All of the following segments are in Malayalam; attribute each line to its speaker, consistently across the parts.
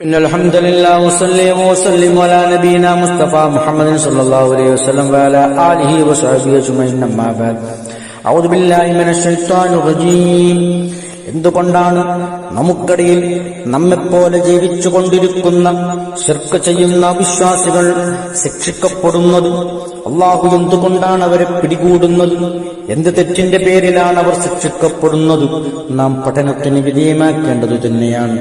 Speaker 1: إن الحمد لله وصلي وسلم على نبينا مصطفى محمد صلى الله عليه وسلم وعلى آله وصحبه أجمعين أما بعد أعوذ بالله من الشيطان الرجيم എന്തുകൊണ്ടാണ് നമുക്കിടയിൽ നമ്മെപ്പോലെ ജീവിച്ചു കൊണ്ടിരിക്കുന്ന ശിർക്ക് ചെയ്യുന്ന വിശ്വാസികൾ ശിക്ഷിക്കപ്പെടുന്നത് അള്ളാഹു എന്തുകൊണ്ടാണ് അവരെ പിടികൂടുന്നത് എന്ത് തെറ്റിന്റെ പേരിലാണ് അവർ ശിക്ഷിക്കപ്പെടുന്നത് നാം പഠനത്തിന് വിധേയമാക്കേണ്ടത് തന്നെയാണ്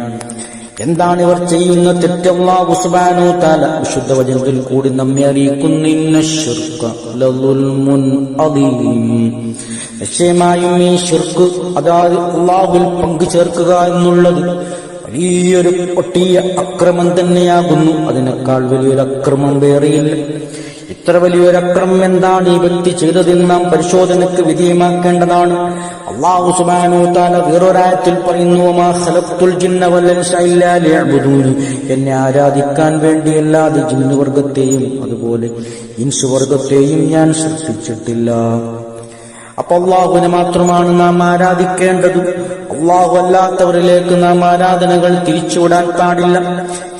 Speaker 1: എന്താണ് ഇവർ ചെയ്യുന്ന തെറ്റല്ലാഹു സുബ്ഹാനഹു തആല വിശുദ്ധ വചനത്തിൽ കൂടി നമ്മെ അറിയിക്കുന്നു ലളുൽമുൻ അദീം. നിശ്ചയമായും ഈ ഷിർക്ക് അതായത് അള്ളാഹുവിൽ പങ്കു ചേർക്കുക എന്നുള്ളത് വലിയൊരു പൊട്ടിയ അക്രമം തന്നെയാകുന്നു. അതിനേക്കാൾ വലിയൊരു അക്രമം വേറെയില്ല. ഇത്ര വലിയൊരക്രം എന്താണ് ഈ വ്യക്തി ചെയ്തതെന്ന് നാം പരിശോധനയ്ക്ക് വിധേയമാക്കേണ്ടതാണ്? അള്ളാഹു താല വേറൊരായത്തിൽ പറയുന്നു. എന്നെ ആരാധിക്കാൻ വേണ്ടിയല്ലാതെ ജിന്നുവർഗത്തെയും അതുപോലെ ഇൻസുവർഗത്തെയും ഞാൻ സൃഷ്ടിച്ചിട്ടില്ല. അപ്പൊ അള്ളാഹുവിനെ മാത്രമാണ് നാം ആരാധിക്കേണ്ടത്. അള്ളാഹു അല്ലാത്തവരിലേക്ക് നാം ആരാധനകൾ തിരിച്ചുവിടാൻ പാടില്ല.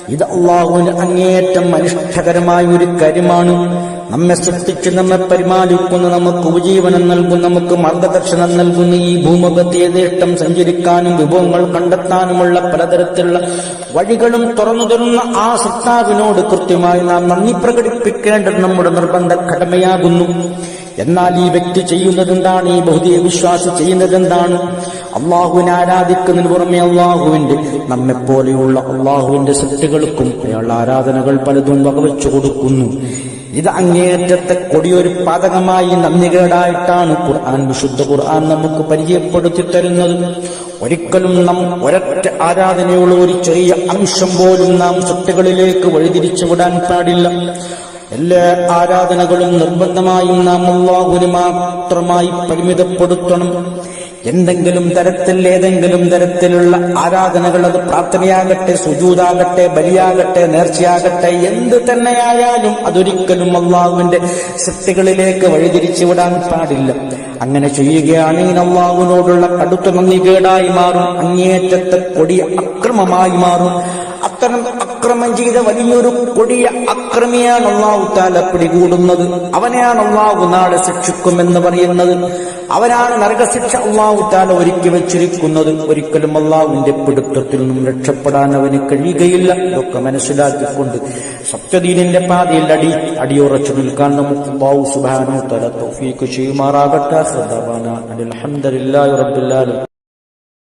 Speaker 1: ഇത് അള്ളാഹുവിന് അങ്ങേയറ്റം അനിഷ്ടകരമായ ഒരു കാര്യമാണ്. നമ്മെ സൃഷ്ടിച്ച് നമ്മെ പരിപാലിക്കുന്ന നമുക്ക് ഉപജീവനം നൽകുന്ന നമുക്ക് മാർഗദർശനം നൽകുന്ന. ഈ ഭൂമുഖത്തെ നേട്ടം സഞ്ചരിക്കാനും വിഭവങ്ങൾ കണ്ടെത്താനുമുള്ള പലതരത്തിലുള്ള വഴികളും തുറന്നു തരുന്ന ആ സത്താവിനോട് കൃത്യമായി നാം നന്ദി പ്രകടിപ്പിക്കേണ്ടത് നമ്മുടെ നിർബന്ധ കടമയാകുന്നു. എന്നാൽ ഈ വ്യക്തി ചെയ്യുന്നത് എന്താണ് ഈ ഭൗതിക വിശ്വാസി ചെയ്യുന്നത് എന്താണ് അള്ളാഹുവിനെ ആരാധിക്കുന്നതിന് പുറമെ അള്ളാഹുവിന്റെ നമ്മെപ്പോലെയുള്ള അള്ളാഹുവിന്റെ സൃഷ്ടികൾക്കും അയാൾ ആരാധനകൾ പലതും വകവെച്ചു കൊടുക്കുന്നു. ഇത് അങ്ങേയറ്റത്തെ കൊടിയൊരു പാതകമായി നന്ദികേടായിട്ടാണ് ഖുർആൻ വിശുദ്ധ ഖുർആൻ നമുക്ക് പരിചയപ്പെടുത്തി തരുന്നത്. ഒരിക്കലും നാം ഒരൊറ്റ ആരാധനയുള്ള ഒരു ചെറിയ അംശം പോലും നാം സൃഷ്ടികളിലേക്ക് വഴിതിരിച്ചു വിടാൻ പാടില്ല. എല്ലാ ആരാധനകളും നിർബന്ധമായും നാം അള്ളാഹുവിന് മാത്രമായി പരിമിതപ്പെടുത്തണം. എന്തെങ്കിലും തരത്തിൽ ഏതെങ്കിലും തരത്തിലുള്ള ആരാധനകൾ അത് പ്രാർത്ഥനയാകട്ടെ സുജൂതാകട്ടെ ബലിയാകട്ടെ നേർച്ചയാകട്ടെ എന്ത് തന്നെയായാലും അതൊരിക്കലും അള്ളാഹുവിന്റെ ശക്തികളിലേക്ക് വഴിതിരിച്ചു വിടാൻ പാടില്ല. അങ്ങനെ ചെയ്യുകയാണെങ്കിൽ അള്ളാഹുവിനോടുള്ള കടുത്ത നന്ദി കേടായി മാറും അങ്ങേറ്റത്തെ കൊടിയ അക്രമമായി മാറും. അത്തരം അക്രമം ചെയ്ത വലിയൊരു കൊടിയ അക്രമിയാണ് അള്ളാഹു താല പിടികൂടുന്നത്. അവനെയാണ് അള്ളാഹു നാളെ ശിക്ഷിക്കുമെന്ന് പറയുന്നത്. അവനാണ് നരകശിക്ഷ അള്ളാഹു താല ഒരുക്കി വെച്ചിരിക്കുന്നത്. ഒരിക്കലും അള്ളാഹുവിന്റെ പിടുത്തത്തിൽ നിന്നും രക്ഷപ്പെടാൻ അവന് കഴിയുകയില്ല. ഇതൊക്കെ മനസ്സിലാക്കിക്കൊണ്ട് സത്യദീനിന്റെ പാതയിൽ അടി അടിയുറച്ചു നിൽക്കാൻ നമുക്ക് അള്ളാഹു സുബാനു തല തോഫീക്ക് ചെയ്യുമാറാകട്ടെ.